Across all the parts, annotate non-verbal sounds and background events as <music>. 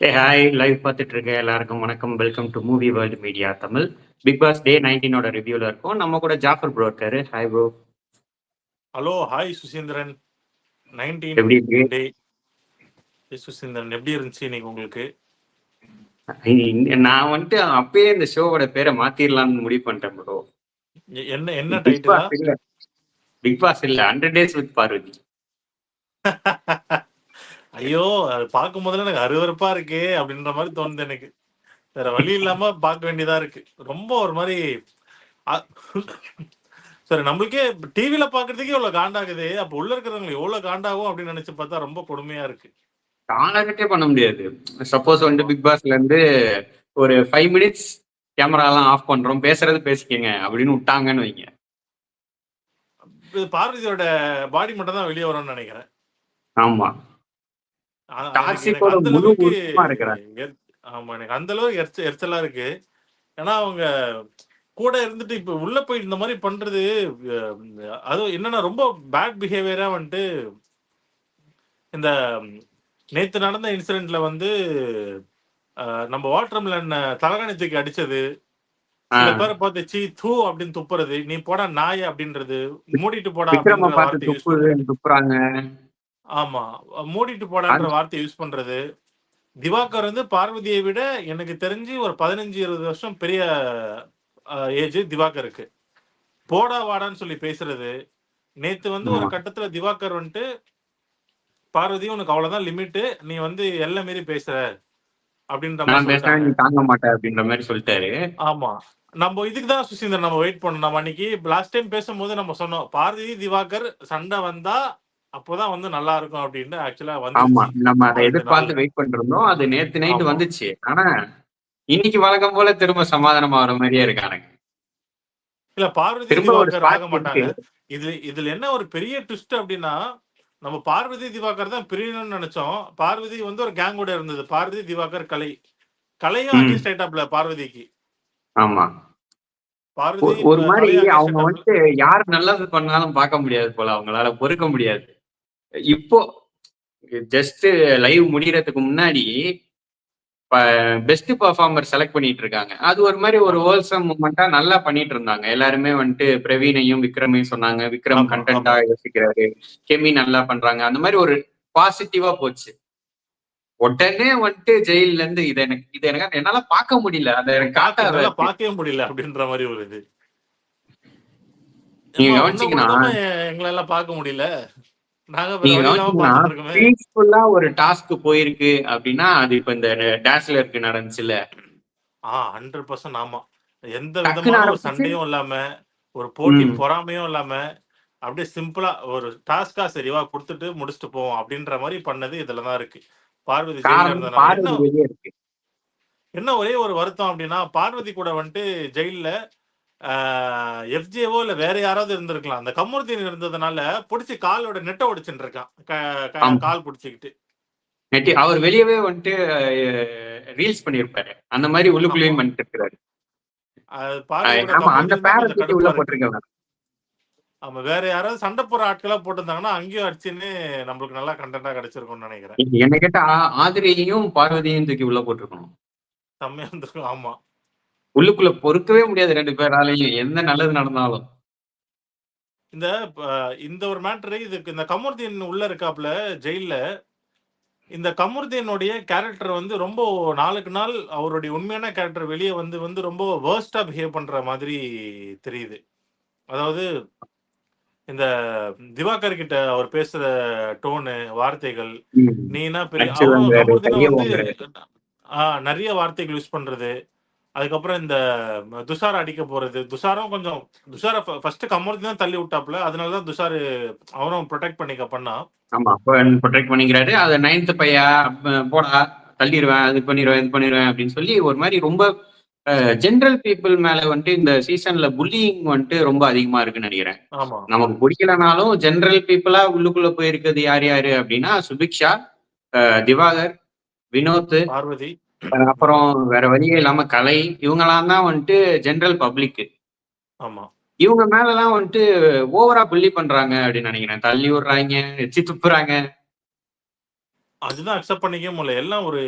ஏ hi live பார்த்துட்டு இருக்க எல்லாருக்கும் வணக்கம். Welcome to movie world media Tamil. Bigg Boss day நைன்டீனோட ரிவ்யூல இருக்கோம். நம்ம கூட ஜாஃபர் ப்ரோ இருக்காரு. Hi bro hello hi Suseenthiran. Nineteen day Suseenthiran எப்படி இருந்துச்சு இன்னைக்கு உங்களுக்கு? நான் வந்துட்டு அப்பயே இந்த ஷோவோட பேரை மாத்திரலாம்னு முடிவு பண்ணிட்டேன் ப்ரோ என்ன என்ன டைட்டிலா பிக் பாஸ் இல்ல. ஹண்ட்ரட் டேஸ் வித் பார்வதி ஐயோ அது பார்க்கும் போதுல எனக்கு அருவருப்பா இருக்கே அப்படின்ற மாதிரி தோணுது எனக்கு. வேற வழி இல்லாம பார்க்க வேண்டியதா இருக்கு. ரொம்ப ஒரு மாதிரி சரி நம்மளுக்கே டிவில பாக்குறதுக்கே இவ்வளவு காண்டாகுது. அப்ப உள்ள இருக்கிறவங்க எவ்வளவு காண்டாகும் அப்படின்னு நினைச்சு பார்த்தா ரொம்ப கொடுமையா இருக்கு. காலகட்டே பண்ண முடியாது. சப்போஸ் வந்து பிக் பாஸ்ல இருந்து ஒரு ஃபைவ் மினிட்ஸ் கேமரா எல்லாம் ஆஃப் பண்றோம். பேசுறது பேசிக்கங்க அப்படின்னு விட்டாங்கன்னு வைங்க. பார்வதியோட பாடி மட்டும் தான் வெளியே வரும்னு நினைக்கிறேன். ஆமா ஆ- எனக்கு- டாக்ஸிக்கோட எனக்கு அந்த அளவுக்கு ஆமா எனக்கு அந்த அளவுக்கு எரிச்ச எரிச்சலா இருக்கு. ஏன்னா அவங்க கூட இருந்துட்டு இப்ப உள்ள போய் இந்த மாதிரி பண்றது அதுவும் என்னன்னா ரொம்ப பேட் பிஹேவியரா வந்துட்டு இந்த நேத்து நடந்த இன்சிடென்ட்ல வந்து நம்ம வாட்டர் மிலன் தலகாணி தூக்கி அடிச்சது. சில பேரை பார்த்து சீ தூ அப்படின்னு துப்புறது நீ போடா நாய் அப்படின்றது மூடிட்டு போடா விக்ரம ஆமா. மூடிட்டு போடான்ற வார்த்தை யூஸ் பண்றது. திவாகர் வந்து பார்வதியை விட எனக்கு தெரிஞ்சு ஒரு பதினஞ்சு இருபது வருஷம் பெரிய ஏஜ் திவாகருக்கு. போடா வாடான்னு சொல்லி பேசுறது. நேத்து வந்து ஒரு. கட்டத்துல திவாகர் வந்துட்டு பார்வதி உனக்கு அவ்வளவுதான் லிமிட் நீ வந்து எல்லை மீறி பேசுற. அப்படின்ற மாதிரி பேசினா நீ சொல்லிட்டாங்க தாங்க மாட்டேன் அப்படின்ற மாதிரி சொல்லிட்டாரு. ஆமா. நம்ம இதுக்கு தான் சுசீந்தர் நம்ம வெயிட் பண்ணோம். நம்ம அன்னைக்கு லாஸ்ட் டைம் பேசும்போது நம்ம சொன்னோம் பார்வதி திவாகர் சண்டை வந்தா அப்போதான் வந்து நல்லா இருக்கும் அப்படின்னு ஆக்சுவலா ஆமா வந்துருச்சு நம்ம அதை எதிர்பார்த்து வெயிட் பண்ணிருந்தோம். அது நேத்து நைட் ஆமா. வந்துச்சு. ஆனா இன்னைக்கு வழக்கம் போல திரும்ப சமாதானம் ஆகிற மாதிரியே இருக்கானுங்க இல்ல பார்வதி திவாகர் ஆக மாட்டாங்க. இது இதுல என்ன ஒரு பெரிய ட்விஸ்ட் அப்படின்னா நம்ம பார்வதி திவாகர் தான் பிரியணும்னு நினைச்சோம். பார்வதி வந்து ஒரு கேங்கோட இருந்தது. பார்வதி திவாகர் கலை. கலையும் ஆயிட்டாப்ல பார்வதிக்கு. ஆமா. ஒரு மாதிரி அவங்க வந்துட்டு யார் நல்லது பண்ணாலும் பார்க்க முடியாது போல. அவங்களால பொறுக்க முடியாது. இப்போ ஜஸ்ட் லைவ் முடியறதுக்கு முன்னாடி பெஸ்ட் பர்ஃபார்மர் செலக்ட் பண்ணிட்டு இருக்காங்க அது ஒரு மாதிரி ஒரு ஹோல்சம் மூமெண்டா நல்லா பண்ணிட்டு இருந்தாங்க எல்லாருமே வந்துட்டு பிரவீனையும் விக்ரமையும் சொன்னாங்க. விக்ரம் கண்டென்ட்டா யோசிக்கிறாரு. கெமி நல்லா பண்றாங்க. அந்த மாதிரி ஒரு பாசிட்டிவா போச்சு. உடனே வந்துட்டு ஜெயில்ல இருந்து இதை எனக்கு இதை எனக்கு என்னால பார்க்க முடியல. அதை எனக்கு காட்டாத பார்க்கவே முடியல அப்படின்ற மாதிரி ஒரு இது. நீங்க கவனிச்சீங்கன்னா மட்டும் எங்களை எல்லாம் பார்க்க முடியல. பீஸ்ஃபுல்லா ஒரு டாஸ்க் போயிருக்கு அப்படின்னா அது இப்ப இந்த டேஸ்லருக்கு நடந்துச்சுல ஆ ஹண்ட்ரட் பர்சன்ட் ஆமா. எந்த விதமான ஒரு சண்டையும் இல்லாம ஒரு போட்டி பொறாமையும் இல்லாம அப்படியே சிம்பிளா ஒரு டாஸ்கா சரிவா கொடுத்துட்டு முடிச்சுட்டு போவோம் அப்படின்ற மாதிரி பண்ணது இதுலதான் இருக்கு. பார்வதி ஜெயில என்ன ஒரே ஒரு வருத்தம் அப்படின்னா பார்வதி கூட வந்துட்டு ஜெயில்ல எஃப்ஜேவோ இல்ல வேற யாராவது இருந்திருக்கலாம். அந்த கமுர்தீன் இருந்ததுனால பிடிச்சி காலோட நெட்டை ஒடிச்சுட்டு இருக்கான். கால் பிடிச்சிக்கிட்டு. நெட்டி அவர் வெளியவே வந்துட்டு ரீல்ஸ் பண்ணிருப்பாரு அந்த மாதிரி உள்ளுக்குள்ளேயும் பண்ணிட்டு பார்வதியோட ஆமா வேற யாராவது சண்டை போற ஆட்களா போட்டிருந்தாங்கன்னா அங்கேயும் அடிச்சுன்னு நம்மளுக்கு நல்லா கண்டென்ட்டா கிடைச்சிருக்கும்னு நினைக்கிறேன். என்ன கேட்டா ஆதிரியையும் பார்வதியையும் தூக்கி உள்ள போட்டிருக்கணும். செம்மையா இருந்திருக்கும். ஆமா. உள்ளுக்குள்ள பொறுக்கவே முடியாது ரெண்டு பேராலையும். எந்த நல்லது நடந்தாலும். இந்த இந்த ஒரு மேட்ரு இதுக்கு இந்த கமருதீன் உள்ள இருக்காப்ல ஜெயில்ல இந்த கமருதீனுடைய கேரக்டர் வந்து ரொம்ப நாளுக்கு நாள் அவருடைய உண்மையான கேரக்டர் வெளியே வந்து வந்து ரொம்ப வேர்ஸ்டா பிஹேவ் பண்ற மாதிரி தெரியுது. அதாவது இந்த திவாகர் கிட்ட அவர் பேசுற டோனு வார்த்தைகள். நீனா பெரிய நிறைய வார்த்தைகள் யூஸ் பண்றது. அதுக்கப்புறம் இந்த துஷார் அடிக்க போறது. துஷாரும் கொஞ்சம் துஷார ஃபர்ஸ்ட் கமருதீன் தான் தள்ளி விட்டாப்ல அதனாலதான் துஷார் அவரும் ப்ரொடெக்ட் பண்ணிக்க பண்ணா. ஆமா ப்ரொடெக்ட் பண்ணிக்கிறாரு. அதை நைன்த் பையா போடா தள்ளிடுவேன் அது பண்ணிடுவேன் இது பண்ணிடுவேன் அப்படின்னு சொல்லி ஒரு மாதிரி ரொம்ப ஜென்ரல் பீப்புள் மேல வந்துட்டு இந்த சீசன்ல புல்லிங் வந்துட்டு ரொம்ப அதிகமா இருக்குன்னு நினைக்கிறேன். நமக்கு பிடிக்கலனாலும் ஜென்ரல் பீப்புளா உள்ளுக்குள்ள போயிருக்கிறது யார் யாரு அப்படின்னா சுபிக்ஷா திவாகர் வினோத் பார்வதி. அப்புறம் வேற வழியே இல்லாம கலை இவங்கெல்லாம் தான் வந்துட்டு ஜென்ரல் பப்ளிக் ஆமா. இவங்க மேலலாம் வந்துட்டு ஓவரா புள்ளி பண்றாங்க அப்படின்னு நினைக்கிறேன். தள்ளி விடுறாங்க எச்சி துப்புறாங்க. அதுதான் அக்செப்ட் பண்ணிக்கவே முடியல. எல்லாம் ஒரு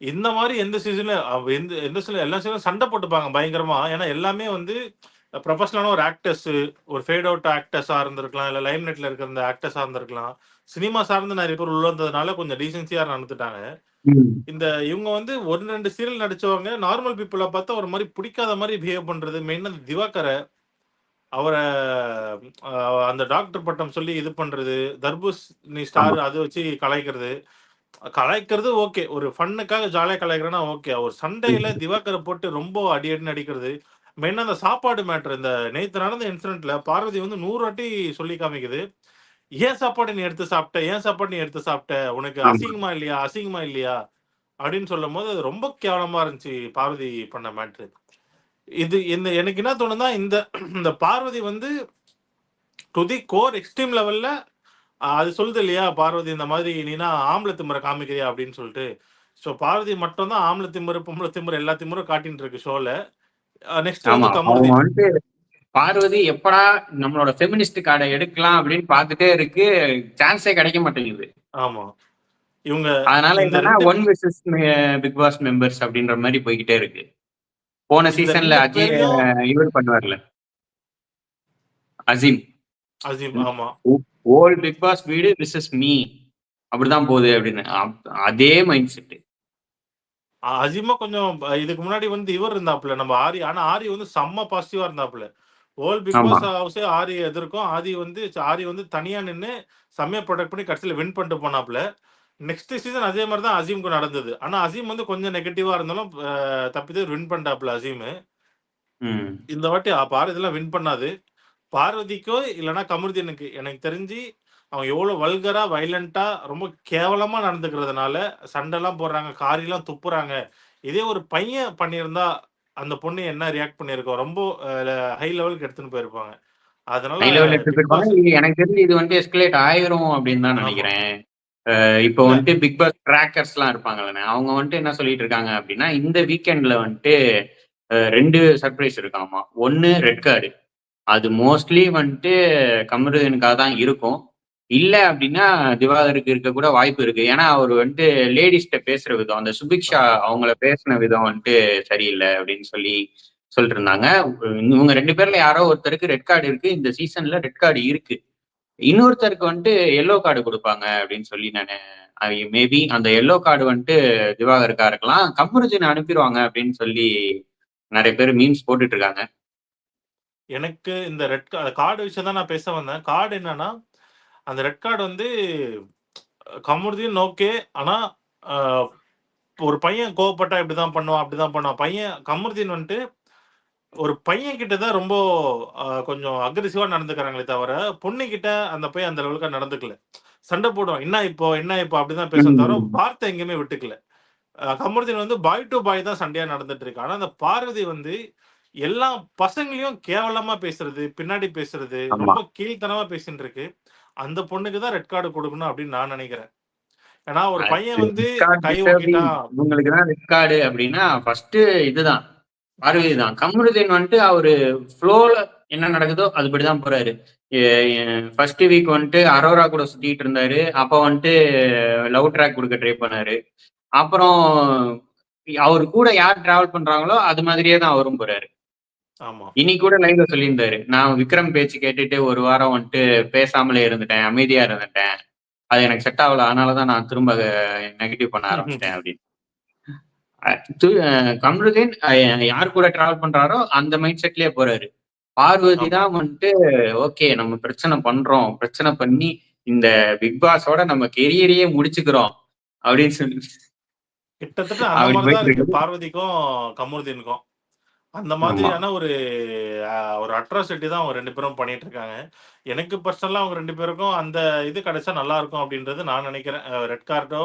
இந்த மாரி எந்த சீசன்ல எந்த எந்த சீசன்ல எல்லா சீசன்லயும் சண்டை போட்டுப்பாங்க பயங்கரமா. ஏன்னா எல்லாமே வந்து ப்ரொஃபஷனலான ஒரு ஆக்டர்ஸ், ஒரு ஃபேட் அவுட் ஆக்டர்ஸா இருந்திருக்கலாம். இல்ல லைம் லைட்ல இருக்கிற அந்த ஆக்டர்ஸா இருந்திருக்கலாம். சினிமா சார்ந்து நெறைய பேர் உள்ள வந்ததுனால கொஞ்சம் டீசென்சியா நடந்துட்டாங்க. இந்த இவங்க வந்து 1, 2 சீரியல் நடிச்சவங்க நார்மல் பீப்பிள பார்த்தா ஒரு மாரி பிடிக்காத மாரி பிஹேவ் பண்றது. மெயினா அந்த திவாகர அவர அந்த டாக்டர் பட்டம் சொல்லி இது பண்றது. தர்பூசணி ஆமா. ஸ்டார் அத வச்சு கலாய்க்கிறது. கலாய்க்கிறது ஓகே. ஒரு ஃபன்னுக்காக ஜாலியா கலாய்க்கிறேன்னா ஓகே. அவர் சண்டையில. திவாகர போட்டு ரொம்ப அடி அடின்னு அடிக்கிறது. மெயினா அந்த சாப்பாடு மேட்டர் இந்த நேத்து நடந்த இன்சிடென்ட்ல பார்வதி வந்து 100 வாட்டி சொல்லி காமிக்குது. "ஏன் சாப்பாடு நீ எடுத்து சாப்பிட்ட? ஏன் சாப்பாடு நீ எடுத்து சாப்பிட்ட? உனக்கு. அசிங்கமா இல்லையா? அசிங்கமா இல்லையா?" அப்படின்னு சொல்லும்போது அது ரொம்ப கேவலமா இருந்துச்சு பார்வதி பண்ண மேட்ரு. இது இந்த எனக்கு என்ன தோணுதுன்னா, இந்த இந்த பார்வதி வந்து டூ தி கோர் எக்ஸ்ட்ரீம் லெவல்ல அது சொல்லுது இல்லையா? பார்வதி இந்த மாதிரி "நீனா ஆம்பள திமிர காமிக்கிறியா?" அப்படின்னு சொல்லிட்டு. ஸோ பார்வதி மட்டும் தான் ஆம்பள திமிரு, பொம்பள திமிரு எல்லா திமிரும் காட்டின்ட்டு இருக்கு ஷோல. நெக்ஸ்ட். வந்து பார்வதி எப்படா நம்மளோட ஃபெமினிஸ்ட் கார்ட எடுக்கலாம் அப்படின்னு பார்த்துட்டே இருக்கு. சான்ஸே கிடைக்க மாட்டேங்குது. ஆமா. இவங்க அதனால இந்த என்னன்னா 2 one versus me Bigg Boss members அப்படின்ற மாரி போய்க்கிட்டே இருக்கு. போன சீசன்ல 2 அஜய் இவர் பண்ணுவார்ல. அசீம். அசீம். ஆமா. ஓ ஹோல் பிக் பாஸ் வீடு வெர்சஸ் மீ. அப்படிதான் போகுது அப்படின்னு. அப் அதே மைண்ட் செட். அ அசீமும் கொஞ்சம் இதுக்கு முன்னாடி வந்து இவர் இருந்தாப்ல நம்ம ஆரி. ஆனா ஆரி வந்து செம்ம பாசிட்டிவா இருந்தாப்ல. Whole Bigg. பாஸ் ஹவுஸே ஆரிய எதிர்க்கும். ஆதி வந்து ஆரி வந்து தனியா நின்னு செம்மையா ப்ரொடெக்ட் பண்ணி கடைசில வின் பண்ணிட்டு போனாப்ல. நெக்ஸ்ட் சீசன் அதே மாரி தான் அசீம்க்கும் நடந்தது. ஆனா அசீம் வந்து கொஞ்சம் நெகட்டிவா இருந்தாலும் அ தப்பி தவறி வின் பண்ணிட்டாப்ல அசீமு. இந்த வாட்டி அ பார்வதிலாம் வின் பண்ணாது. பார்வதிக்கோ இல்லன்னா கமருதீனுக்கு எனக்கு தெரிஞ்சு அவங்க எவ்வளோ வல்கரா, வயலன்ட்டா ரொம்ப கேவலமா நடந்துக்கிறதுனால சண்டைலாம் போடுறாங்க, காரிலாம் துப்புறாங்க. இதே ஒரு பையன் பண்ணியிருந்தா அந்த பொண்ணு என்ன ரியாக்ட் பண்ணியிருக்கும்? ரொம்ப ஹை லெவலுக்கு எடுத்துன்னு போயிருப்பாங்க. அதனால எனக்கு தெரிஞ்சு இது வந்து எஸ்கலேட் ஆயிரும் அப்படின்னு தான். நினைக்கிறேன். இப்போ. வந்துட்டு பிக் பாஸ் கிராக்கர்ஸ்லாம் இருப்பாங்கல்லண்ணே. அவங்க வந்துட்டு என்ன சொல்லிட்டு இருக்காங்க அப்படின்னா, இந்த வீக்கெண்ட்ல வந்துட்டு 2 சர்ப்ரைஸ் இருக்காமா. 1 ரெட் கார்டு. அது மோஸ்ட்லி வந்துட்டு கமருதீனுக்காக தான் இருக்கும். இல்ல அப்படின்னா திவாகருக்கு இருக்க கூட வாய்ப்பு இருக்கு. ஏன்னா அவர் வந்துட்டு லேடிஸ்ட பேசுற விதம், அந்த சுபிக்ஷா அவங்கள பேசின விதம் வந்துட்டு சரியில்லை அப்படின்னு சொல்லி சொல்லிட்டு இருந்தாங்க. இவங்க ரெண்டு பேர்ல யாரோ ஒருத்தருக்கு ரெட் கார்டு இருக்கு. இந்த சீசன்ல ரெட் கார்டு இருக்கு. இன்னொருத்தருக்கு வந்துட்டு எல்லோ கார்டு கொடுப்பாங்க அப்படின்னு சொல்லி நானு ஐ மேபி அந்த எல்லோ கார்டு வந்துட்டு திவாகருக்கா இருக்கலாம். கமருதீன அனுப்பிடுவாங்க அப்படின்னு சொல்லி நிறைய பேர் மீன்ஸ் போட்டுட்டு இருக்காங்க. எனக்கு இந்த ரெட் கார்டு விஷயம் தான் நான் பேச வந்தேன். கார்டு என்னன்னா, அந்த ரெட் கார்டு வந்து கமருதீன் ஓகே. ஆனா ஒரு பையன் கோவப்பட்டா இப்படிதான் பண்ணுவான், அப்படிதான் பண்ணுவான். பையன் கமருதீன் வந்துட்டு ஒரு பையன் கிட்ட தான் ரொம்ப கொஞ்சம் அக்ரெசிவா நடந்துக்கிறாங்களே தவிர, பொண்ணுகிட்ட அந்த பையன் அந்த லெவலுக்கு நடந்துக்கல. சண்டை போடுவான். "என்ன இப்போ? என்ன இப்போ?" அப்படிதான் பேசுவானே தவிர. வார்த்தை எங்கேயுமே விட்டுக்கல. கமருதீன் வந்து பாய் டூ பாய் தான் சண்டையா நடந்துட்டு இருக்கு. ஆனா அந்த பார்வதி வந்து எல்லா பசங்களையும் கேவலமா பேசுறது, பின்னாடி பேசுறது. ரொம்ப கீழ்த்தனமா பேசின்ட்டு இருக்கு. அந்த பொண்ணுக்கு தான் ரெட் கார்டு குடுக்கணும் அப்படின்னு நான் நெனைக்கிறேன். ஏன்னா ஒரு பையன் வந்து கை இவங்களுக்கு தான் ரெட் கார்டு அப்படின்னா ஃபர்ஸ்ட் இதுதான். பார்வதி தான். கமருதீன் வந்துட்டு அவரு ஃப்ளோல என்ன நடக்குதோ அதுபடிதான் போறாரு. ஃபர்ஸ்ட் வீக் வந்துட்டு அரோரா கூட சுத்திட்டு இருந்தாரு. அப்ப வந்துட்டு லவ் ட்ராக் குடுக்க ட்ரை பண்ணாரு. அப்புறம் அவரு கூட யார் டிராவல் பண்றாங்களோ அது மாதிரியே தான் அவரும் போறாரு. இன்னைக்கு கூட லைவ்ல சொல்லியிருந்தாரு. நான் விக்ரம் பேச்சு கேட்டுட்டு ஒரு வாரம் வந்துட்டு பேசாமலே இருந்துட்டேன். அமைதியா இருந்துட்டேன். அது எனக்கு செட் ஆகல. அதனால தான் நான் திரும்ப நெகட்டிவ் பண்ண ஆரம்பிச்சுட்டேன் <laughs> அப்படின்னு. கமருதீன் யார் கூட டிராவல் பண்றாரோ அந்த மைண்ட் செட்லயே போறாரு. பார்வதி. தான் வந்துட்டு ஓகே நம்ம பிரச்சனை பண்றோம். பிரச்சனை பண்ணி இந்த பிக் பாஸோட நம்ம கெரியரையே முடிச்சுக்கிறோம். அப்படின்னு சொல்லி கிட்டத்தட்ட. பார்வதிக்கும், கமருதீனுக்கும். அந்த ஆமா. மாதிரியான ஒரு அ ஒரு அட்ராசிட்டி தான் அவங்க 2 பேரும் பண்ணிட்டு இருக்காங்க. எனக்கு பர்சனலா அவங்க 2 பேருக்கும் அந்த இது கிடைச்சா நல்லா இருக்கும் அப்படின்றது நான் நெனைக்கிறேன். அ ரெட் கார்டோ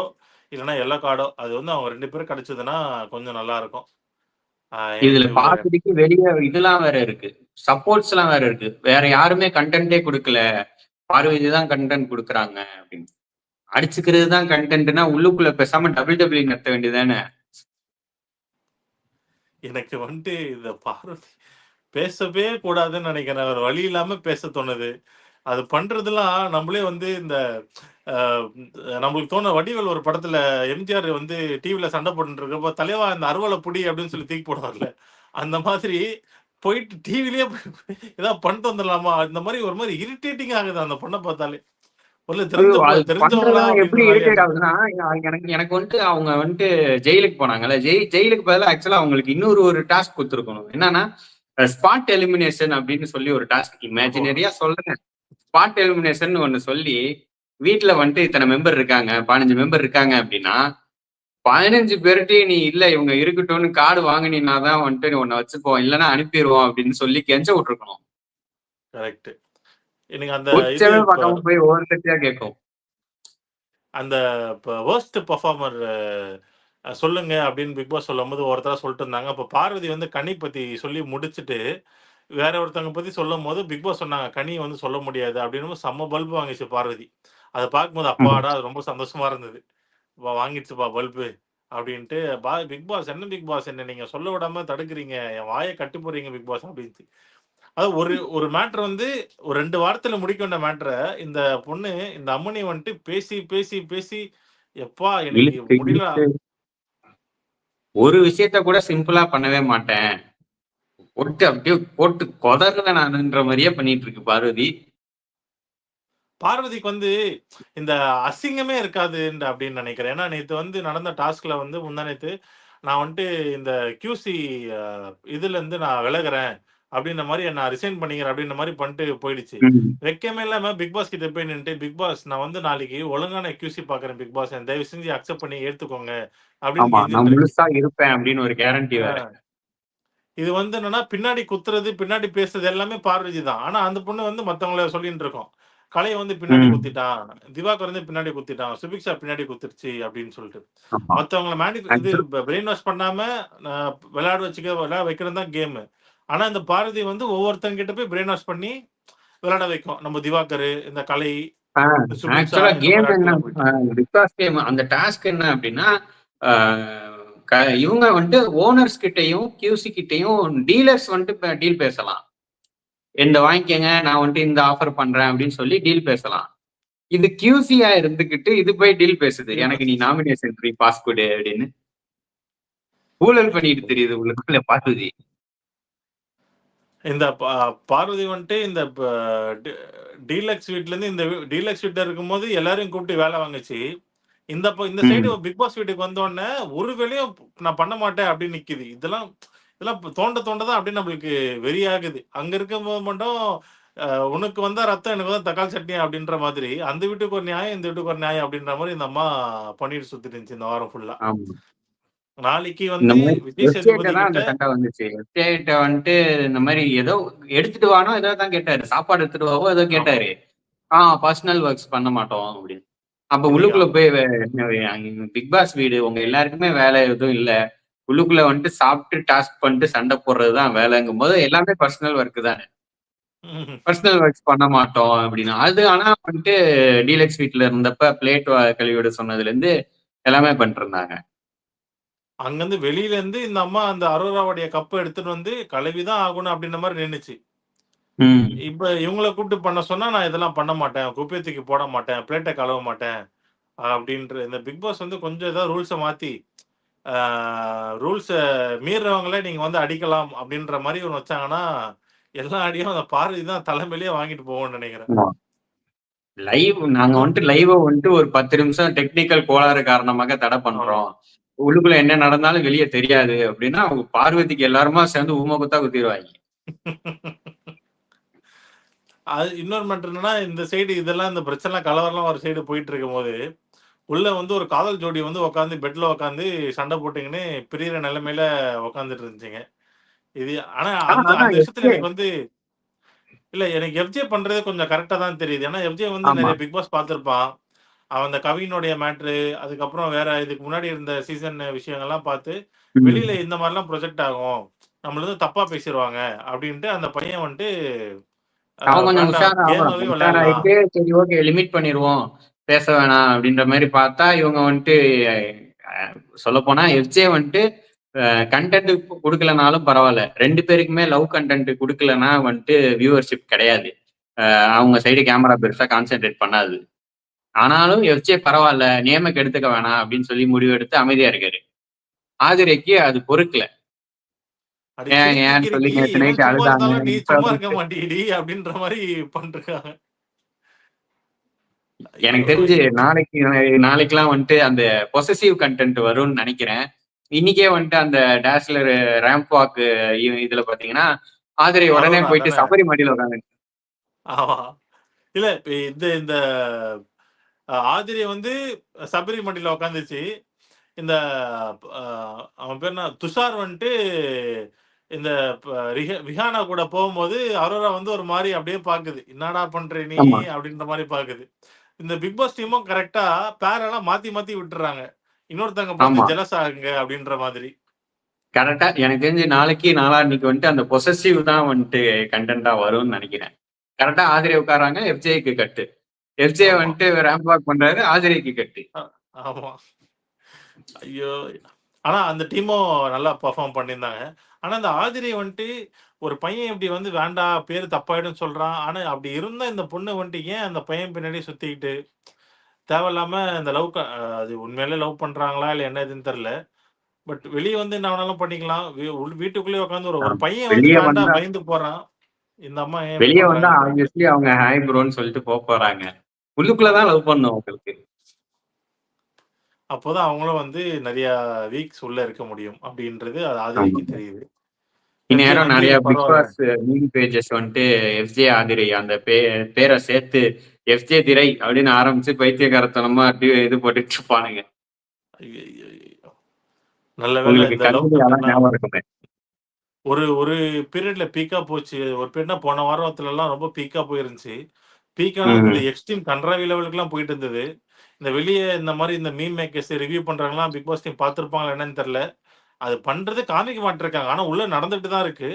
இல்லன்னா எல்லோ கார்டோ அது வந்து அவங்க 2 பேரும் கிடைச்சதுன்னா கொஞ்சம் நல்லா இருக்கும். அ இதுல எனக்கு வெளிய இதெல்லாம் வேற இருக்கு. சப்போர்ட்ஸ்லாம் வேற இருக்கு. வேற யாருமே கன்டென்ட்டே குடுக்கல. பார்வதி தான் கன்டென்ட் குடுக்குறாங்க அப்படின்னு. அடிச்சுக்கிறது தான் கன்டென்ட்னா உள்ளுக்குள்ள பேசாம WWE நடத்த வேண்டியதுதானே? எனக்கு வந்துட்டு இந்த பார்வதி பேசவே கூடாதுன்னு நினைக்கிறேன். வேற வழி இல்லாம பேச தோணுது. அது பண்றதுலாம் நம்மளே வந்து இந்த நம்மளுக்கு தோண வடிவேல் ஒரு படத்துல எம்ஜிஆர் வந்து டிவில சண்டை போட்டுட்டு இருக்கப்போ தலைவா இந்த அறுவலை புடி அப்படின்னு சொல்லி தூக்கி போடுவார்ல. அந்த மாதிரி போயிட்டு டிவிலேயே ஏதாவது பண்ணிட்டு வந்துடலாமா? இந்த மாதிரி ஒரு மாதிரி இரிட்டேட்டிங் ஆகுது அந்த பொண்ணை பார்த்தாலே. எப்படி அப்படின்ற இரிட்டேட் மாதிரி ஆகுதுன்னா எனக்கு எனக்கு வந்துட்டு அவங்க வந்துட்டு ஜெயிலுக்கு போனாங்கல்ல ஜெய் ஜெயிலுக்கு பதிலா ஆக்சுவலா அவங்களுக்கு இன்னொரு ஒரு டாஸ்க் கொடுத்துருக்கணும். என்னன்னா ஸ்பாட் எலிமினேஷன் அப்படின்னு சொல்லி ஒரு டாஸ்க் இமேஜினரியா சொல்றேன். ஸ்பாட் எலிமினேஷன் ஒன்னு சொல்லி வீட்டுல வந்துட்டு இத்தனை மெம்பர் இருக்காங்க பதினஞ்சு மெம்பர் இருக்காங்க அப்படின்னா பதினஞ்சு பேர்கிட்ட நீ இல்ல இவங்க இருக்கட்டும்னு கார்டு வாங்கினீங்கன்னா தான் வந்துட்டு நீ உன்னை வச்சுப்போம் இல்லைன்னா அனுப்பிடுவோம் அப்படின்னு சொல்லி கெஞ்ச விட்டுருக்கணும். கரெக்ட் எனக்கு அந்த உச்சமே பார்க்காம போய் ஒவ்வொரு கட்டியா கேட்கும் அந்த வேர்ஸ்ட் பர்ஃபார்மர் சொல்லுங்க அப்படின்னு பிக் பாஸ் சொல்லும்போது ஒருத்தரா சொல்லிட்டு இருந்தாங்க. அப்போ பார்வதி வந்து கனி பத்தி சொல்லி முடிச்சுட்டு வேற ஒருத்தவங்க பத்தி சொல்லும் போது பிக் பாஸ் சொன்னாங்க கனி வந்து சொல்ல முடியாது அப்படின்னு செம்ம பல்பு வாங்கிச்சு பார்வதி. அதை பார்க்கும்போது அப்பாடா அது ரொம்ப சந்தோஷமா இருந்தது. "வா, வாங்கிடுச்சுப்பா பல்பு அப்படின்ட்டு பா பிக் பாஸ் என்ன பிக் பாஸ் என்ன நீங்க சொல்ல விடாம தடுக்கிறீங்க? என் வாயை கட்டி போறீங்க பிக் பாஸ் அப்படின்ட்டு. அதாவது ஒரு ஒரு மேட்ரு வந்து ஒரு ரெண்டு வாரத்துல முடிக்க வேண்டிய மேட்ரை இந்த பொண்ணு இந்த அம்மனி வந்துட்டு பேசி பேசி பேசி எப்பா எனக்கு முடியல ஒரு விஷயத்த கூட சிம்பிளா பண்ணவே மாட்டேன். போட்டு அப்படியே போட்டு கொதறல நானுன்ற மாதிரியே பண்ணிட்டு இருக்கு பார்வதி. பார்வதிக்கு வந்து இந்த அசிங்கமே இருக்காது அப்படின்னு நினைக்கிறேன். ஏன்னா நேத்து வந்து நடந்த டாஸ்க்ல வந்து முந்தா நேத்து நான் வந்துட்டு இந்த கியூசி இதுல இருந்து நான் விலகுறேன். அப்படின்ற மாதிரி நான் ரிசைன் பண்ணிக்கிறேன் அப்படின்ற மாதிரி பண்ணிட்டு போயிடுச்சு. வெக்கமே இல்லாம பிக் பாஸ் கிட்ட போய் நின்னுட்டு பிக் பாஸ் நான் வந்து நாளைக்கு ஒழுங்கான கியூசி பாக்குறேன் பிக் பாஸ் தயவு செஞ்சு அக்செப்ட் பண்ணி ஏத்துக்கோங்க. அப்படின்னு ஒரு கேரண்டி இது வந்து என்னன்னா பின்னாடி குத்துறது பின்னாடி பேசுறது எல்லாமே பார்வதி தான். ஆனா அந்த பொண்ணு வந்து மத்தவங்கள சொல்லிட்டு இருக்கோம். கலையை வந்து பின்னாடி. குத்திட்டான். திவாகர் வந்து பின்னாடி குத்திட்டான். சுபிக்ஷா பின்னாடி குத்திருச்சு அப்படின்னு சொல்லிட்டு. மத்தவங்கள மேனி இது பிரெயின் வாஷ் பண்ணாம விளையாட வச்சுக்க விளையாட வைக்கிறது தான் கேம் ஆனா இந்த பாரதி வந்து ஒவ்வொருத்தங்க கிட்ட போய் பிரெயின் வாஷ் பண்ணி விளையாட வைக்கும். நம்ம திவாகர் இந்த கலை அந்த டாஸ்க் என்ன அப்படின்னா இவங்க வந்துட்டு ஓனர்ஸ் கிட்டயும் கியூசி கிட்டயும் டீலர்ஸ் வந்துட்டு டீல் பேசலாம். இந்த வாங்கிக்கங்க நான் வந்துட்டு இந்த ஆஃபர் பண்றேன் அப்படின்னு சொல்லி டீல் பேசலாம். இது கியூசியா இருந்துகிட்டு இது போய் டீல் பேசுது. எனக்கு நீ நாமினேஷன் பாஸ் கொடு அப்படின்னு. ஊழல் பண்ணிட்டு தெரியுது உள்ளுக்குள்ள பார்வதி இந்த பா- பார்வதி வந்துட்டு இந்த டீலக்ஸ் வீட்ல இருந்து இந்த டீலக்ஸ் வீட்ல இருக்கும்போது எல்லாரையும் கூப்பிட்டு வேலை வாங்குச்சு. இந்த இந்த சைடு. பிக் பாஸ் வீட்டுக்கு வந்த உடனே ஒரு வேலையும் நான் பண்ண மாட்டேன் அப்படின்னு நிக்குது. இதெல்லாம் இதெல்லாம் தோண்ட தோண்ட தான் அப்படின்னு நம்மளுக்கு வெறியாகுது. அங்க இருக்கும்போது மட்டும் உனக்கு வந்தா ரத்தம் எனக்கு வந்து தக்காளி சட்னி அப்படின்ற மாதிரி அந்த வீட்டுக்கு ஒரு நியாயம் இந்த வீட்டுக்கு ஒரு நியாயம் அப்படின்ற மாதிரி இந்த அம்மா பண்ணிட்டு சுத்திட்டு இருந்துச்சு இந்த வாரம் ஃபுல்லா நாளைக்கு வந்து வந்துட்டு இந்த மாதிரி ஏதோ எடுத்துட்டு வானோ ஏதோ தான் கேட்டாரு. சாப்பாடு எடுத்துட்டு வாவோ ஏதோ கேட்டாரு. ஆ பர்சனல் ஒர்க்ஸ் பண்ண மாட்டோம் அப்படின்னு. அப்ப உள்ளுக்குள்ள போய் பிக் பாஸ் வீடு உங்க எல்லாருக்குமே வேலை எதுவும் இல்ல. உள்ளுக்குள்ள வந்துட்டு சாப்பிட்டு டாஸ்க் பண்ணிட்டு சண்டை போடுறதுதான் வேலைங்கும் போது எல்லாமே பர்சனல் ஒர்க் தானே. பர்சனல் ஒர்க்ஸ் பண்ண மாட்டோம் அப்படின்னு. அது ஆனா வந்துட்டு டீலக்ஸ் வீட்ல இருந்தப்ப பிளேட் கழுவிட சொன்னதுல இருந்து எல்லாமே பண்ணிட்டு இருந்தாங்க. அங்கிருந்து வெளியில இருந்து இந்த அம்மா அந்த அரோராவுடைய கப்பை எடுத்துட்டு வந்து கழுவிதான் ஆகணும் அப்படின்ற மாதிரி நின்னுச்சு. ம். இப்ப இவங்கள கூப்பிட்டு பண்ண சொன்னா நான் இதெல்லாம் பண்ண மாட்டேன். குப்பையை தூக்கி போட மாட்டேன். பிளேட்டை கழுவ மாட்டேன். அப்படின்ற இந்த பிக் பாஸ் வந்து கொஞ்சம் ஏதாவது ரூல்ஸை மாத்தி ரூல்ஸை மீறுறவங்கள நீங்க வந்து அடிக்கலாம் அப்படின்ற மாதிரி ஒன்று வச்சாங்கன்னா எல்லா அடியும் அந்த பார்வை தான் தலைமையிலேயே வாங்கிட்டு போவோம்னு நினைக்கிறேன். லைவ் நாங்க வந்துட்டு லைவ வந்துட்டு ஒரு பத்து நிமிஷம் டெக்னிக்கல் கோளாறு காரணமாக தடை பண்றோம். உள்ளுக்குள்ள என்ன நடந்தாலும் வெளியே தெரியாது அப்படின்னா அவங்க பார்வதிக்கு எல்லாருமா சேர்ந்து ஊம குத்தா குத்திடுவாங்க. அது இன்னொரு மேட்டர் என்னன்னா இந்த சைடு இதெல்லாம் இந்த பிரச்சனை கலவரம்லாம் ஒரு சைடு போயிட்டு இருக்கும் போது உள்ள வந்து ஒரு காதல் ஜோடி வந்து உட்காந்து பெட்ல உட்காந்து சண்டை போட்டுங்கன்னு பிரியிற நிலைமையில உட்காந்துட்டு இருந்துச்சுங்க. இது ஆனா அந்த அந்த விஷயத்துல எனக்கு வந்து இல்ல எனக்கு எஃப்ஜே பண்றது கொஞ்சம் கரெக்டா தான் தெரியுது. ஏன்னா எஃப்ஜே வந்து நிறைய பிக் பாஸ் பார்த்திருப்பான். அவன் அந்த கவினுடைய மேட்ரு அதுக்கப்புறம் வேற இதுக்கு முன்னாடி இருந்த சீசன் விஷயங்கள்லாம் பார்த்து. வெளியில இந்த மாதிரிலாம் ப்ரொஜெக்ட் ஆகும். நம்மள வந்து தப்பா பேசிடுவாங்க அப்படின்ட்டு அந்த பையன் வந்துட்டு சரி ஓகே லிமிட் பண்ணிடுவோம். பேச வேணாம் அப்படின்ற மாதிரி பார்த்தா இவங்க வந்துட்டு சொல்ல போனா எஃப்ஜே வந்துட்டு கண்டென்ட் கொடுக்கலனாலும் பரவாயில்ல. ரெண்டு பேருக்குமே லவ் கண்டென்ட் கொடுக்கலனா வந்துட்டு வியூவர்ஷிப் கிடையாது. அவங்க சைடு கேமரா பெருசா கான்சென்ட்ரேட் பண்ணாது. ஆனாலும் எஃப்ஜே பரவாயில்ல நேமக்கு எடுத்துக்க வேணாம் அப்படின்னு சொல்லி முடிவெடுத்து அமைதியா இருக்காரு ஆதிரைக்கு அது பொறுக்கல ஏன்னு சொல்லி இவன் சும்மா அழுதாங்க. எனக்கு தெரிஞ்சு நாளைக்கு நாளைக்கெல்லாம் வந்துட்டு அந்த பொசசிவ் கண்டென்ட் வரும்னு நினைக்கிறேன் இன்னைக்கே வந்துட்டு அந்த டேஸ்லர் ரேம்ப் வாக் இதுல பாத்தீங்கன்னா ஆதிரை உடனே போயிட்டு? சபரி மடியில உட்காந்து ஆமா இல்ல இந்த இந்த அஹ், ஆதிரிய வந்து சபரிமலையில உட்காந்துச்சு இந்த அவன் பேர் என்ன? துஷார் வந்துட்டு இந்த விஹானா கூட போகும்போது அரோரா வந்து ஒரு மாதிரி அப்படியே பாக்குது. என்னடா பண்ற நீ. அப்படின்ற மாதிரி பாக்குது. இந்த பிக் பாஸ் டீமும் கரெக்டா பேரெல்லாம் மாத்தி மாத்தி விட்டுறாங்க. இன்னொருத்தவங்க பார்த்து. ஜெலஸ் ஆகுங்க அப்படின்ற மாதிரி. கரெக்டா எனக்கு தெரிஞ்சு நாளைக்கு நாளான்னைக்கு வந்துட்டு அந்த பொசசிவ் தான் வந்துட்டு கண்டென்ட்டா வரும்னு நினைக்கிறேன். கரெக்டா ஆதிரை உட்காராங்க எஃப்ஜேக்கு கட்டு. எஃப்ஜே. வந்துட்டு ரேம்ப் வாக் பண்றாரு ஆதிரைக்கு கட்டு. ஆமா. ஐயோ ஆனா அந்த டீமும் நல்லா பெர்ஃபார்ம் பண்ணியிருந்தாங்க. ஆனா அந்த ஆதிரை வந்துட்டு ஒரு பையன் இப்படி வந்து வேண்டாம் பேரு தப்பாயிடும் சொல்றான். ஆனா அப்படி இருந்தா இந்த பொண்ணு வந்துட்டு ஏன் அந்த பையன் பின்னாடி சுத்திக்கிட்டு தேவையில்லாம இந்த லவ் அது உண்மையிலே லவ் பண்றாங்களா இல்ல என்ன இதுன்னு தெரியல. பட் வெளியே வந்து என்ன வேணாலும் பண்ணிக்கலாம். வீட்டுக்குள்ளேயே உட்காந்து ஒரு ஒரு. பையன் வந்து வேண்டாம் பயந்து போறான். இந்த அம்மா வெளியே வந்தா அவங்க ஹாய் ப்ரோன்னு சொல்லிட்டு போக போறாங்க. உள்ளுக்குள்ளதான் லவ் பண்ணும் உங்களுக்கு அப்போதான் அவங்களும் வந்து நிறைய வீக்ஸ் உள்ள இருக்க முடியும் அப்படின்றது அது ஆதிரிக்கு. தெரியுது இந்நேரம் நிறைய பிக். பாஸ் மீன் பேஜஸ் வந்துட்டு எஃப்ஜே ஆதிரை அந்த பேரை சேர்த்து எஃப்ஜே திரை அப்படின்னு ஆரம்பிச்சு பைத்தியகாரத்தனமா அப்படியே இது போட்டுட்டு இருப்பானுங்க. நல்ல ஒரு ஒரு பீரியட்ல பீக்கா போச்சு ஒரு பீரியட்னா போன வாரத்துல எல்லாம் ரொம்ப பீக்கா போயிருந்துச்சு பீக்கான எக்ஸ்ட்ரீம் கன்றாவி லெவலுக்கு எல்லாம் போயிட்டு இருந்தது. இந்த வெளியே இந்த மாதிரி இந்த மீம் மேக்கர்ஸ் ரிவ்யூ பண்றாங்கலாம் பிக் பாஸ் டீம் பார்த்திருப்பாங்களா என்னன்னு தெரியல. அது பண்றது காமிக்க மாட்டிருக்காங்க. ஆனா உள்ள நடந்துட்டு தான் இருக்கு.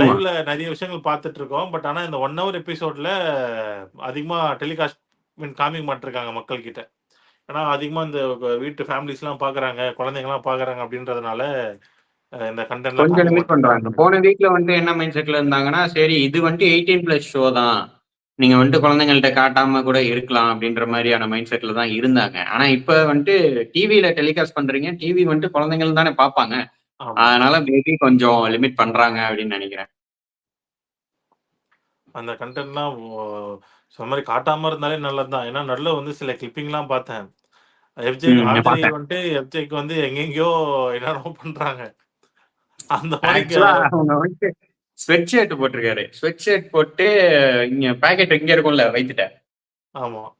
லைவ்ல நிறைய விஷயங்கள் பார்த்துட்டு இருக்கோம். பட் ஆனா இந்த ஒன் ஹவர் எபிசோட்ல அதிகமா டெலிகாஸ்ட் மீன் காமிக்க மாட்டிருக்காங்க மக்கள் கிட்ட ஏன்னா அதிகமா இந்த வீட்டு ஃபேமிலிஸ் எல்லாம் பாக்குறாங்க குழந்தைங்க எல்லாம் பாக்குறாங்க அப்படின்றதுனால இந்த கண்டென்ட் கொஞ்சம் லிமிட் பண்றாங்க. போன வீக்ல வந்து என்ன மைண்ட் செட்ல இருந்தாங்கன்னா சரி இது வந்துட்டு எயிட்டீன் பிளஸ் ஷோ தான். நீங்க வந்துட்டு குழந்தைங்கள்ட்ட காட்டாம கூட இருக்கலாம் அப்படின்ற மாதிரியான மைண்ட் செட்ல தான் இருந்தாங்க. ஆனா இப்ப வந்துட்டு டிவில டெலிகாஸ்ட் பண்றீங்க டிவி வந்துட்டு குழந்தைங்கள் தானே பார்ப்பாங்க. அதனால மேபி கொஞ்சம் லிமிட் பண்றாங்க அப்படின்னு நினைக்கிறேன். அந்த கண்டென்ட்லாம் சொன்ன மாதிரி காட்டாம இருந்தாலே நல்லதுதான். ஏன்னா நல்ல வந்து சில கிளிப்பிங்லாம் பார்த்தேன். எஃப்ஜே. வந்துட்டு எஃப்ஜேக்கு வந்து எங்கெங்கயோ என்னென்னமோ பண்றாங்க. அந்த மாதிரி ஸ்வெட் ஷர்ட் போட்டிருக்காரு. ஸ்வெட் ஷர்ட் போட்டு இங்க பாக்கெட் இங்க இருக்கும்ல வைத்துட்டேன் ஆமா.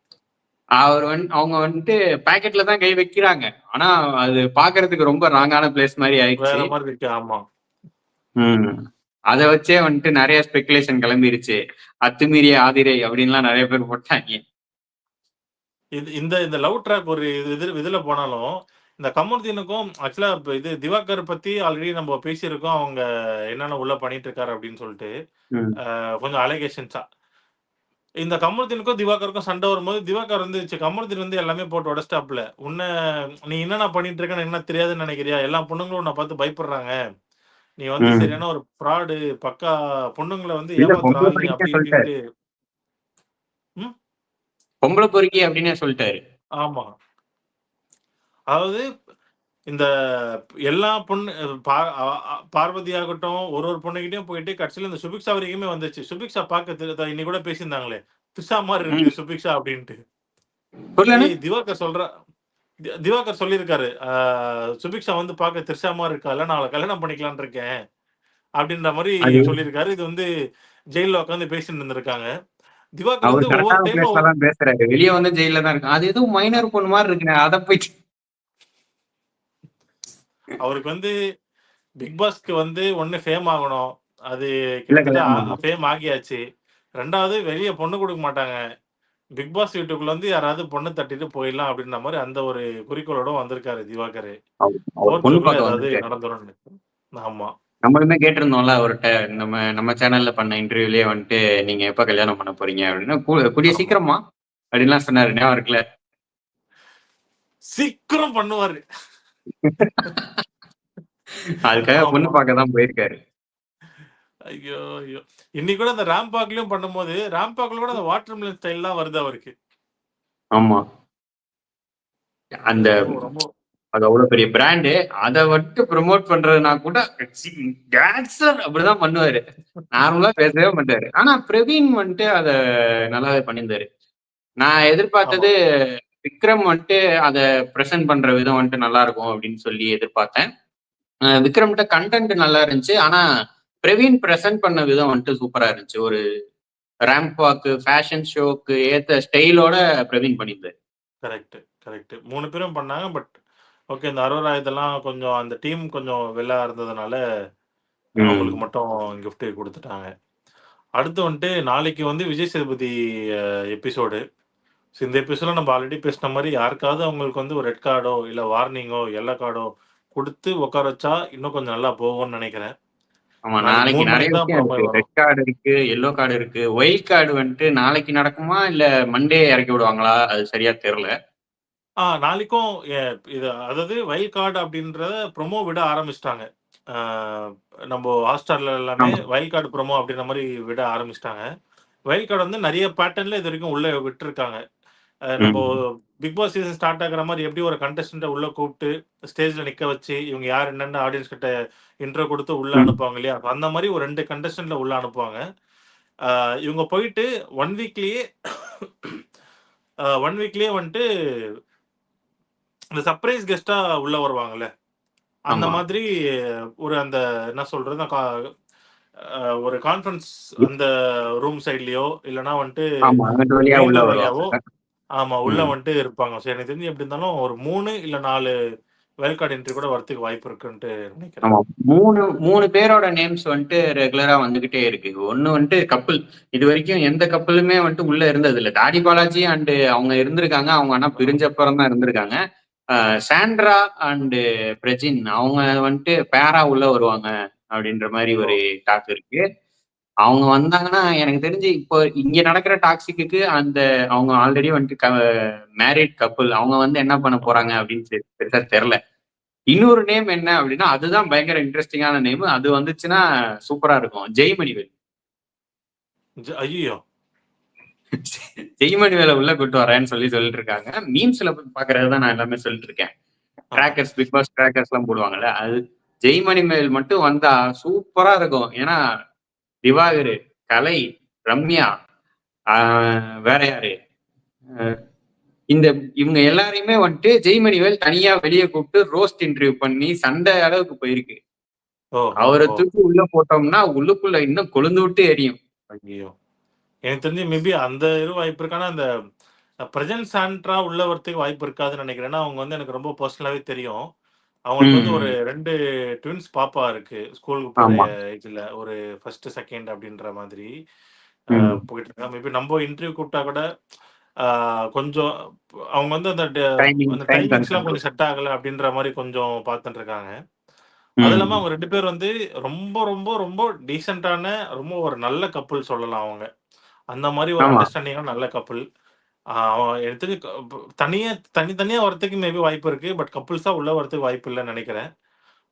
அவர் வந்து அவங்க வந்துட்டு பாக்கெட்ல தான் கை வைக்கிறாங்க. ஆனா அது பாக்குறதுக்கு ரொம்ப ராங்கான பிளேஸ் மாதிரி ஆயிடுச்சு. ஆமா. ம். அத வச்சே வந்துட்டு நிறைய ஸ்பெகுலேஷன் கிளம்பிருச்சு. அத்துமீறிய ஆதிரை அப்படின்லாம் நிறைய பேர் போட்டாங்க. இது இந்த இந்த லவ் ட்ராக் ஒரு இது- இதுல போனாலும் இந்த கமருதீனுக்கும் ஆக்சுவலா இப்ப இது திவாகர் பத்தி ஆல்ரெடி நம்ம பேசியிருக்கோம். அவங்க என்னென்ன உள்ள பண்ணிட்டு இருக்காரு அப்படின்னு சொல்லிட்டு கொஞ்சம் அலிகேஷன்ஸா இந்த கமருதீனுக்கும் திவாகருக்கும் சண்டை வரும்போது திவாகர் வந்து ச்சே, கமருதீன் வந்து எல்லாமே போட்டு உடஸ்டாப்ல உன்னை நீ என்னென்ன பண்ணிட்டு இருக்கன்னு என்ன தெரியாதுன்னு நினைக்கிறியா? எல்லா பொண்ணுங்களும் உன்னை பார்த்து பயப்படுறாங்க. நீ வந்து. சரியான ஒரு ஃப்ராடு பக்கா பொண்ணுங்களை வந்து இல்ல, ஏமாத்துற பொம்பளை ஆள் நீ பிடிக்க அப்படி சொல்லிட்டாரு. இப்படின்ட்டு. பொம்பளை பொறுக்கி அப்படின்னே சொல்லிட்டாரு. ஆமா. அதாவது இந்த எல்லா பொண்ணு பா- அ- அ- பார்வதி ஆகட்டும் ஒரு ஒரு பொண்ணுகிட்டயும் போயிட்டு கடைசியில இந்த சுபிக்ஷா வரைக்குமே வந்துச்சு. சுபிக்ஷா பார்க்க இன்னைக்கு கூட பேசியிருந்தாங்களே. திஷா மாதிரி இருக்கு சுபிக்ஷா அப்படின்ட்டு. திவாகர் சொல்ற திவாகர் சொல்லியிருக்காரு. சுபிக்ஷா வந்து பார்க்க திரிஷா மாதிரி இருக்கால நான் அவளை கல்யாணம் பண்ணிக்கலாம்னு இருக்கேன். அப்படின்ற மாதிரி சொல்லியிருக்காரு. இது வந்து ஜெயில உட்காந்து பேசிட்டு இருந்திருக்காங்க. திவாகர் வந்து ஒவ்வொரு டைம் வெளிய வந்து ஜெயில தான் இருக்கு அது எதுவும் மைனர் பொண்ணு மாதிரி இருக்குங்க அத போயிட்டு அவருக்கு வந்து பிக் பாஸ்க்கு வந்து ஒண்ணு ஃபேம் ஆகணும். அது. ஃபேம் ஆகியாச்சு. ரெண்டாவது வெளிய பொண்ணு கொடுக்க மாட்டாங்க. பிக் பாஸ் வீட்டுக்குள்ள வந்து யாராவது பொண்ணு தட்டிட்டு போயிடலாம் அப்படின்ற மாதிரி அந்த ஒரு குறிக்கோளோட வந்திருக்காரு திவாகர். ஏதாவது நடந்துரும் ஆமா. நம்மளுமே கேட்டிருந்தோம்ல அவர்கிட்ட நம்ம நம்ம சேனல்ல பண்ண இன்டர்வியூலயே வந்துட்டு நீங்க எப்ப கல்யாணம் பண்ண போறீங்க அப்படின்னா. கூடிய. சீக்கிரமா அப்படின்லாம் சொன்னாரு ஞாபகம் இருக்குல்ல? சீக்கிரம் பண்ணுவாரு. அதுக்காக. பொண்ணு பார்க்க தான் போயிருக்காரு. ஐயோ ஐயோ. இன்னைக்கு கூட அந்த ராம்பாக்லயும் பண்ணும்போது ராம்பாக்ல கூட அந்த வாட்டர் மிலன் ஸ்டைல் தான் வருது அவருக்கு. ஆமா. அந்த அது அவ்வளவு பெரிய பிராண்டு அதை விட்டு ப்ரொமோட் பண்றதுனா கூட டான்சர் அப்படிதான் பண்ணுவாரு. நார்மலா பேசவே மாட்டாரு. ஆனா பிரவீன் வந்துட்டு அத நல்லாவே பண்ணியிருந்தாரு. நான் எதிர்பார்த்தது விக்ரம் வந்துட்டு அதை ப்ரெசென்ட் பண்ற விதம் வந்துட்டு நல்லா இருக்கும் அப்படின்னு சொல்லி எதிர்பார்த்தேன். விக்ரம்கிட்ட கண்டென்ட் நல்லா இருந்துச்சு. ஆனா பிரவீன் ப்ரெசென்ட் பண்ண விதம் வந்துட்டு சூப்பரா இருந்துச்சு. ஒரு ரேம்ப் வாக்கு ஃபேஷன் ஷோக்கு ஏத்த ஸ்டைலோட பிரவீன் பண்ணியிருந்தாரு. கரெக்ட் கரெக்ட் மூணு பேரும் பண்ணாங்க பட் ஓகே இந்த அரோரா இதெல்லாம் கொஞ்சம் அந்த டீம் கொஞ்சம் வெள்ளா இருந்ததுனால. அவங்களுக்கு மட்டும் gift கொடுத்துட்டாங்க. அடுத்து வந்துட்டு நாளைக்கு வந்து விஜய் சேதுபதி எபிசோடு ஸோ இந்த எபிசோட நம்ம ஆல்ரெடி பேசின மாதிரி யாருக்காவது அவங்களுக்கு வந்து ஒரு ரெட் கார்டோ இல்லை வார்னிங்கோ எல்லோ கார்டோ கொடுத்து உட்கார வச்சா இன்னும் கொஞ்சம் நல்லா போகும்னு நினைக்கிறேன். ஆமா நாளைக்கு நிறைய. ரெட் கார்டு இருக்கு. எல்லோ கார்டு இருக்கு ஒயிட் கார்டு வந்துட்டு நாளைக்கு நடக்குமா இல்ல மண்டே இறக்கி விடுவாங்களா? அது சரியா தெரியல. ஆ நாளைக்கும் இது அதாவது வைல்ட் கார்டு அப்படின்றத ப்ரொமோ விட ஆரம்பிச்சிட்டாங்க. நம்ம ஹாட்ஸ்டார்ல எல்லாமே. வைல்ட் கார்டு ப்ரொமோ அப்படின்ற மாதிரி விட ஆரம்பிச்சிட்டாங்க. வைல்ட் கார்டு வந்து நிறைய பேட்டர்ன்ல இது வரைக்கும் உள்ள விட்டுருக்காங்க. நம்ம பிக் பாஸ் சீசன் ஸ்டார்ட் ஆகுற மாதிரி எப்படி ஒரு கண்டஸ்டன்ட்டை உள்ள கூப்பிட்டு ஸ்டேஜ்ல நிக்க வச்சு இவங்க யார் என்னன்னு ஆடியன்ஸ் கிட்ட இன்ட்ரோ கொடுத்து உள்ள. அனுப்புவாங்க இல்லையா? அந்த மாதிரி ஒரு ரெண்டு கண்டஸ்டன்ட்ல உள்ள அனுப்புவாங்க. இவங்க போயிட்டு ஒன் வீக்லயே ஒன் வீக்லயே வந்துட்டு இந்த சர்ப்ரைஸ் கெஸ்டா உள்ள வருவாங்கல்ல? அந்த. மாதிரி ஒரு அந்த என்ன சொல்றது ஒரு கான்ஃபரன்ஸ் அந்த ரூம் சைட்லயோ இல்லனா வந்துட்டு ஆமா உள்ள. வந்துட்டு இருப்பாங்க. ஸோ எனக்கு தெரிஞ்சு எப்படி இருந்தாலும் ஒரு மூணு இல்ல நாலு வெல்கார்டு என்ட்ரி கூட வரதுக்கு வாய்ப்பு இருக்குன்ட்டு நினைக்கிறேன். மூணு மூணு பேரோட நேம்ஸ் வந்துட்டு ரெகுலரா வந்துகிட்டே இருக்கு. ஒண்ணு வந்துட்டு கப்பல் இது வரைக்கும் எந்த கப்பலுமே வந்துட்டு உள்ள இருந்தது இல்ல. தாடி பாலாஜி அண்ட் அவங்க இருந்திருக்காங்க. அவங்க ஆனா பிரிஞ்ச அப்புறம் தான் இருந்திருக்காங்க சாண்ட்ரா அண்ட் பிரஜின். அவங்க வந்துட்டு பேரா உள்ள வருவாங்க அப்படின்ற மாதிரி ஒரு டாக் இருக்கு. அவங்க வந்தாங்கன்னா எனக்கு தெரிஞ்சு இப்போ இங்க நடக்கிற டாக்ஸிக்கு அந்த அவங்க ஆல்ரெடி வந்துட்டு மேரிட் கப்பல் அவங்க வந்து என்ன பண்ண போறாங்க அப்படின்னு பெருசா தெரியல. இன்னொரு நேம் என்ன அப்படின்னா அதுதான் பயங்கர இன்ட்ரெஸ்டிங்கான நேம் அது வந்துச்சுன்னா சூப்பரா இருக்கும். ஜெய்மணிவேல். ஐயோ ஜெய்மணிவேலை உள்ள கூட்டு வரேன்னு சொல்லி சொல்லிட்டு இருக்காங்க மீம்ஸ்ல பாக்குறது தான் நான் எல்லாமே சொல்லிட்டு இருக்கேன் ட்ராக்கர்ஸ் பிக் பாஸ் ட்ராக்கர்ஸ் எல்லாம் போடுவாங்கல்ல அது ஜெய்மணிவேல் மட்டும் வந்தா சூப்பரா இருக்கும். ஏன்னா திவாகர் கலை ரம்யா வேற யாரு? இந்த இவங்க எல்லாரையுமே வந்துட்டு ஜெய்மணிவேல் தனியா வெளியே கூப்பிட்டு ரோஸ்ட் இன்டர்வியூ பண்ணி சண்டை அளவுக்கு போயிருக்கு. ஓ அவரை. தூக்கி உள்ள போட்டோம்னா உள்ளுக்குள்ள இன்னும் கொழுந்து விட்டு எரியும். ஐயோ. எனக்கு தெரிஞ்சு மேபி அந்த இது வாய்ப்பு இருக்கு ஆனா அந்த பிரஜன் சாண்ட்ரா உள்ள வரதுக்கு வாய்ப்பு இருக்காதுன்னு நினைக்கிறேன். ஏன்னா அவங்க வந்து எனக்கு ரொம்ப பர்சனலாவே தெரியும். அவங்களுக்கு வந்து. ஒரு ரெண்டு ட்வின்ஸ் பாப்பா இருக்கு ஸ்கூலுக்கு. போற ஏஜ்ல ஒரு ஃபர்ஸ்ட் செகண்ட் அப்படின்ற மாதிரி போயிட்டு இருக்காங்க மேபி நம்ம இன்டர்வியூ கூப்பிட்டா கூட கொஞ்சம் அவங்க வந்து அந்த அந்த டைமிங்ஸ்லாம். கொஞ்சம் செட் ஆகல அப்படின்ற மாதிரி கொஞ்சம் பார்த்துட்டு இருக்காங்க அது இல்லாம அவங்க ரெண்டு பேர் வந்து ரொம்ப ரொம்ப ரொம்ப டீசென்டான ரொம்ப ஒரு நல்ல கப்பல் சொல்லலாம் அவங்க அந்த மாதிரி ஒரு. அண்டர்ஸ்டாண்டிங்கான நல்ல கப்பல் எனக்கு தெரிஞ்சு க- ப- தனியா தனித்தனியா வரதுக்கு மேபி வாய்ப்பு இருக்கு. பட் கப்புள்ஸா உள்ள வரதுக்கு வாய்ப்பு இல்லைன்னு நினைக்கிறேன்.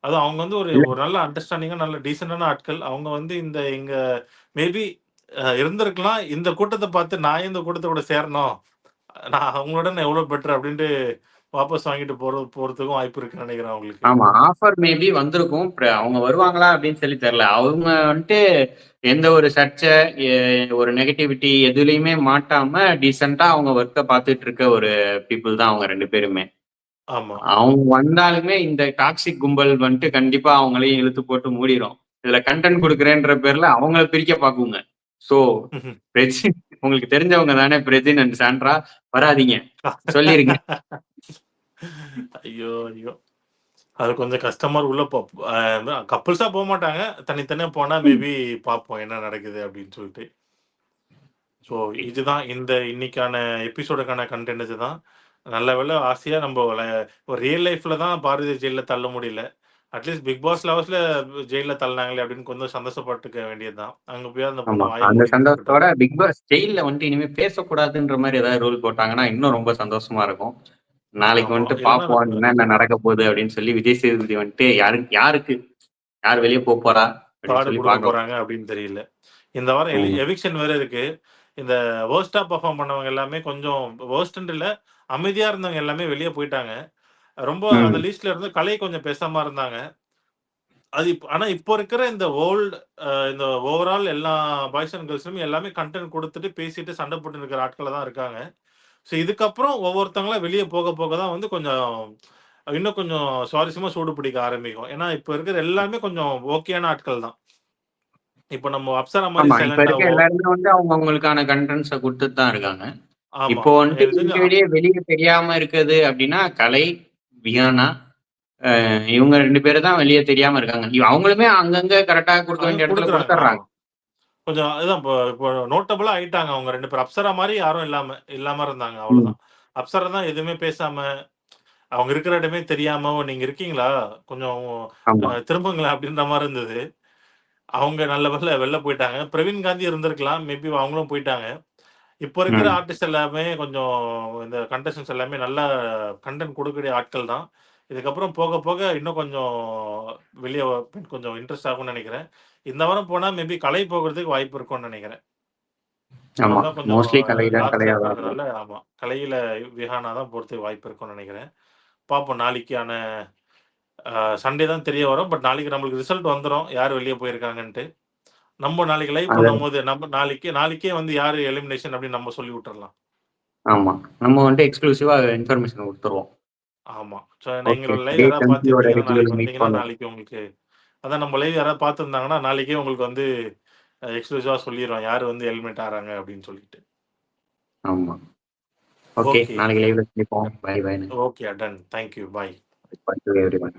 அதுவும் அவங்க வந்து ஒரு. ஒரு நல்ல அண்டர்ஸ்டாண்டிங்கா நல்ல டீசென்டான ஆட்கள். அவங்க வந்து இந்த இங்க மேபி இருந்திருக்கலாம். இந்த கூட்டத்தை பார்த்து நான் இந்த கூட்டத்தை கூட சேரணும்? நான் அவங்களோட நான் எவ்வளவு பெட்டர் அப்படின்ட்டு வாபஸ் வாங்கிட்டு போறது போறதுக்கும் வாய்ப்பு இருக்குன்னு நினைக்கிறேன் அவங்களுக்கு ஆமா ஆஃபர் மேபி வந்திருக்கும். அவங்க வருவாங்களா அப்படின்னு சொல்லி தெரியல. அவங்க வந்துட்டு எந்த ஒரு சர்ச்சை ஒரு நெகட்டிவிட்டி எதுலயுமே மாட்டாம டீசெண்டா அவங்க ஒர்க்கை பார்த்துட்டு இருக்க ஒரு பீப்புள் தான் அவங்க ரெண்டு பேருமே. ஆமா. அவங்க வந்தாலுமே இந்த டாக்ஸிக் கும்பல் வந்துட்டு கண்டிப்பா அவங்களையும் இழுத்து போட்டு மூடிடும் இதுல கண்டென்ட் கொடுக்குறேன்ற பேர்ல அவங்கள பிரிக்க பாக்குங்க சோ உங்களுக்கு தெரிஞ்சவங்க தானே பிரஜின் அண்ட் சாண்ட்ரா. வராதீங்க. சொல்லிருங்க. ஐயோ ஐயோ. அது கொஞ்சம் கஸ்டமர் உள்ள கப்புள்ஸா போக மாட்டாங்க தனித்தனியா போனா மேபி பார்ப்போம் என்ன நடக்குது அப்படின்னு சொல்லிட்டு. ஸோ இதுதான் இந்த இன்னைக்கான எபிசோடுக்கான கண்டென்ட் இதுதான். நல்ல வேளை ஆசையா நம்ம ஒரு ரியல் லைஃப்ல தான் பாரதி ஜெயில தள்ள முடியல. அட்லீஸ்ட் பிக் பாஸ் லெவல்ஸ்ல ஜெயில தள்ளினாங்களே அப்படின்னு கொஞ்சம் சந்தோஷப்பட்டுக்க வேண்டியதுதான் அங்க போய் அந்த அந்த சந்தோஷத்தோட பிக் பாஸ் ஜெயில வந்துட்டு இனிமே பேசக்கூடாதுன்ற மாதிரி ஏதாவது ரூல் போட்டாங்கன்னா இன்னும் ரொம்ப சந்தோஷமா இருக்கும் நாளைக்கு. வந்துட்டு பாப்போம் என்னென்ன நடக்க போகுது அப்படின்னு சொல்லி விஜய் சேதுபதி வந்துட்டு யாருக்கு யாருக்கு யார் வெளியே போக போறா. போறாங்க அப்படின்னு தெரியல. இந்த வாரம். எவிக்ஷன் வேற இருக்கு. இந்த வொர்ஸ்ட்டா பெர்ஃபார்ம் பண்ணவங்க எல்லாமே கொஞ்சம் இல்ல, அமைதியா இருந்தவங்க எல்லாமே வெளிய போயிட்டாங்க. ரொம்ப அந்த. லிஸ்ட்ல இருந்து கலை கொஞ்சம் பேசாம இருந்தாங்க. அது ஆனா இப்போ இருக்கிற இந்த அ இந்த ஓவரால் எல்லா பாய்ஸ் அண்ட் கேர்ல்ஸ்லயுமே எல்லாமே கன்டென்ட் குடுத்துட்டு, பேசிட்டு, சண்டை போட்டுட்டு இருக்கிற ஆட்களா தான் இருக்காங்க. ஸோ இதுக்கப்புறம் ஒவ்வொருத்தங்களா வெளிய போக போக தான் வந்து கொஞ்சம் இன்னும் கொஞ்சம் சுவாரஸ்யமா சூடு பிடிக்க ஆரம்பிக்கும். ஏன்னா இப்ப இருக்கிற எல்லாருமே கொஞ்சம் ஓகேயான ஆட்கள் தான். இப்ப நம்ம அப்சரா சைலன்ட்டாவோ எல்லாருமே வந்து அவங்க அவங்களுக்கான கன்டென்ட்ஸ குடுத்துட்டு தான் இருக்காங்க. இப்போ வந்துட்டு வெளிய தெரியாம இருக்குது அப்டின்னா, கலை, வியானா இவங்க 2 பேரு தான் வெளிய தெரியாம இருக்காங்க. அவங்களுமே அங்கங்க கரெக்ட்டா குடுக்க வேண்டிய இடத்துல. குடுத்துடுறாங்க. கொஞ்சம் அதுதான் இப்போ இப்போ நோட்டபிளா ஆயிட்டாங்க அவங்க 2 பேரும். அப்சரா மாரி யாரும் இல்லாம இல்லாம இருந்தாங்க. ம். அவ்வளோதான். அப்சரா தான் எதுவுமே பேசாம, அவங்க இருக்கிற இடமே தெரியாம, "ஓ! நீங்க இருக்கீங்களா? கொஞ்சம். திரும்புங்களேன்" அப்படின்ற மாரி இருந்தது. அவங்க நல்ல வேள வெளில போயிட்டாங்க. பிரவீன் காந்தி இருந்திருக்கலாம். மேபி அவங்களும் போயிட்டாங்க. இப்போ இருக்கிற ம். ஆர்டிஸ்ட் எல்லாமே கொஞ்சம் இந்த கண்டஸ்டன்ட்ஸ் எல்லாமே நல்ல கன்டென்ட் குடுக்கக்கூடிய ஆட்கள் தான். இதுக்கப்புறம் போக போக இன்னும் கொஞ்சம் வெளிய கொஞ்சம் இன்ட்ரெஸ்ட் ஆகும்னு நெனைக்கிறேன். இந்த வாரம் போனா மேபி கலை போகறதுக்கு வாய்ப்பு இருக்கும்னு நெனைக்கிறேன். ஆமா. அவங்க தான் கொஞ்சம் மோஸ்ட்லி கலை தான் டார்க் கலையா தான் இருக்கிறதுனால இருக்கும். ஆமா. கலையில விஹானா தான் போறதுக்கு வாய்ப்பு இருக்கும்னு நெனைக்கிறேன். பார்ப்போம் நாளைக்கான சண்டே தான் தெரிய வரும். பட் நாளைக்கு நம்மளுக்கு ரிசல்ட் வந்துரும். யார் வெளிய போயிருக்காங்கன்ட்டு. நம்ம நாளைக்கு லைவ் பண்ணும்போது நம்ம நாளைக்கே நாளைக்கே வந்து யாரு எலிமினேஷன் அப்படின்னு நம்ம சொல்லி விட்டுறலாம். ஆமா. நம்ம வந்துட்டு எக்ஸ்க்ளூசிவா இன்ஃபர்மேஷன் குடுத்துருவோம். ஆமா. ஓகே. நீங்களோட லைவ் யாராவது பார்த்திருந்தீங்கன்னா, நாளைக்கு உங்களுக்கு அதான் நம்ம லைவ் யாராவது பார்த்துருந்தாங்கன்னா, நாளைக்கே உங்களுக்கு வந்து எக்ஸ்க்ளூசிவா சொல்லிருவோம். யாரு வந்து எலிமினேட் ஆறாங்க அப்படின்னு சொல்லிட்டு. ஆமா. ஓகே. நாளைக்கு லைவ்ல சந்திப்போம். Bye பைன்னு. Okay. Done. Thank you. Thank you everyone.